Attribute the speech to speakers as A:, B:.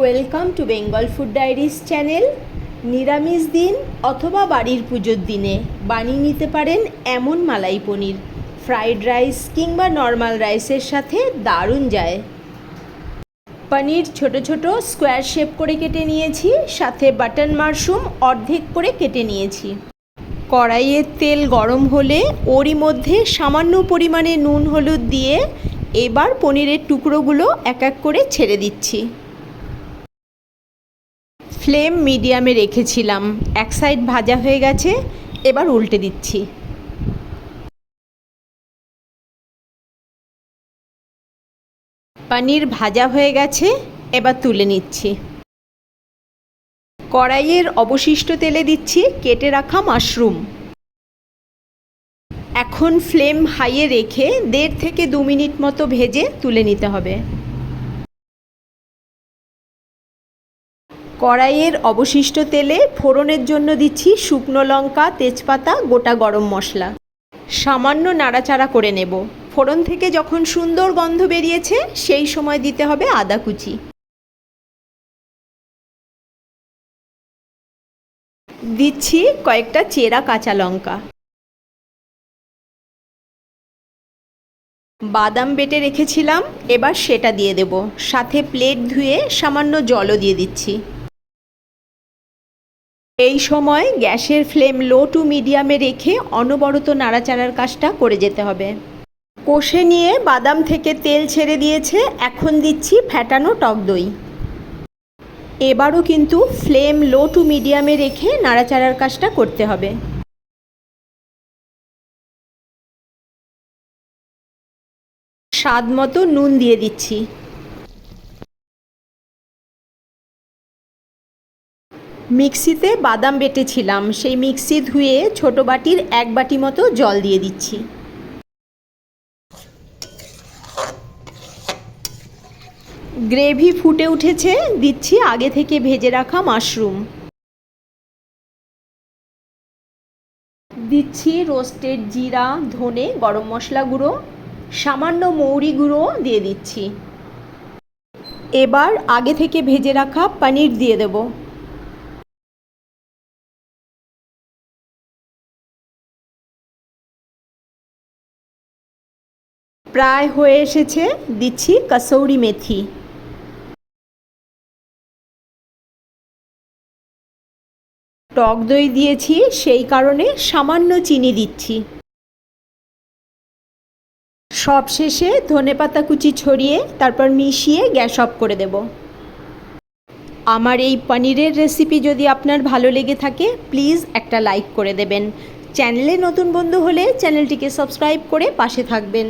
A: Welcome to Bengal food diaries channel নিরামিষ দিন অথবা বাড়ির পুজোর দিনে বানিয়ে নিতে পারেন এমন মালাই পনির। ফ্রাইড রাইস কিংবা নর্মাল রাইসের সাথে দারুণ যায়। পনির ছোট ছোট স্কোয়ার শেপ করে কেটে নিয়েছি, সাথে বাটন মাশরুম অর্ধেক করে কেটে নিয়েছি। কড়াইয়ের তেল গরম হলে ওরই মধ্যে সামান্য পরিমাণে নুন হলুদ দিয়ে এবার পনিরের টুকরোগুলো এক এক করে ছেড়ে দিচ্ছি। ফ্লেম মিডিয়ামে রেখেছিলাম। এক সাইড ভাজা হয়ে গেছে, এবার উল্টে দিচ্ছি। পনির ভাজা হয়ে গেছে, এবার তুলে নিচ্ছি। কড়াইয়ের অবশিষ্ট তেলে দিচ্ছি কেটে রাখা মাশরুম। এখন ফ্লেম হাইয়ে রেখে দেড় থেকে দু মিনিট মতো ভেজে তুলে নিতে হবে। কড়াইয়ের অবশিষ্ট তেলে ফোড়নের জন্য দিচ্ছি শুকনো লঙ্কা, তেজপাতা, গোটা গরম মশলা। সামান্য নাড়াচাড়া করে নেব। ফোড়ন থেকে যখন সুন্দর গন্ধ বেরিয়েছে, সেই সময় দিতে হবে আদা কুচি। দিচ্ছি কয়েকটা চেরা কাঁচা লঙ্কা। বাদাম বেটে রেখেছিলাম, এবার সেটা দিয়ে দেব। সাথে প্লেট ধুয়ে সামান্য জলও দিয়ে দিচ্ছি। এই সময় গ্যাসের ফ্লেম লো টু মিডিয়ামে রেখে অনবরত নাড়াচাড়ার কাজটা করে যেতে হবে। কষে নিয়ে বাদাম থেকে তেল ছেড়ে দিয়েছে, এখন দিচ্ছি ফ্যাটানো টক দই। এবারও কিন্তু ফ্লেম লো টু মিডিয়ামে রেখে নাড়াচাড়ার কাজটা করতে হবে। স্বাদ মতো নুন দিয়ে দিচ্ছি। মিক্সিতে বাদাম বেটেছিলাম। সেই মিক্সি ধুয়ে ছোট বাটির এক বাটি মতো জল দিয়ে দিচ্ছি। গ্রেভি ফুটে উঠেছে, দিচ্ছি আগে থেকে ভেজে রাখা মাশরুম। দিচ্ছি রোস্টেড জিরা, ধনে, গরম মশলা গুঁড়ো, সামান্য মৌরি গুঁড়ো দিয়ে দিচ্ছি। এবার আগে থেকে ভেজে রাখা পনির দিয়ে দেব। প্রায় হয়ে এসেছে, দিচ্ছি কসৌরি মেথি। টক দই দিয়েছি, সেই কারণে সামান্য চিনি দিচ্ছি। সব শেষে ধনেপাতা কুচি ছড়িয়ে, তারপর মিশিয়ে গ্যাস অফ করে দেব। আমার এই পনিরের রেসিপি যদি আপনার ভালো লেগে থাকে, প্লিজ একটা লাইক করে দেবেন। চ্যানেলে নতুন বন্ধু হলে চ্যানেলটিকে সাবস্ক্রাইব করে পাশে থাকবেন।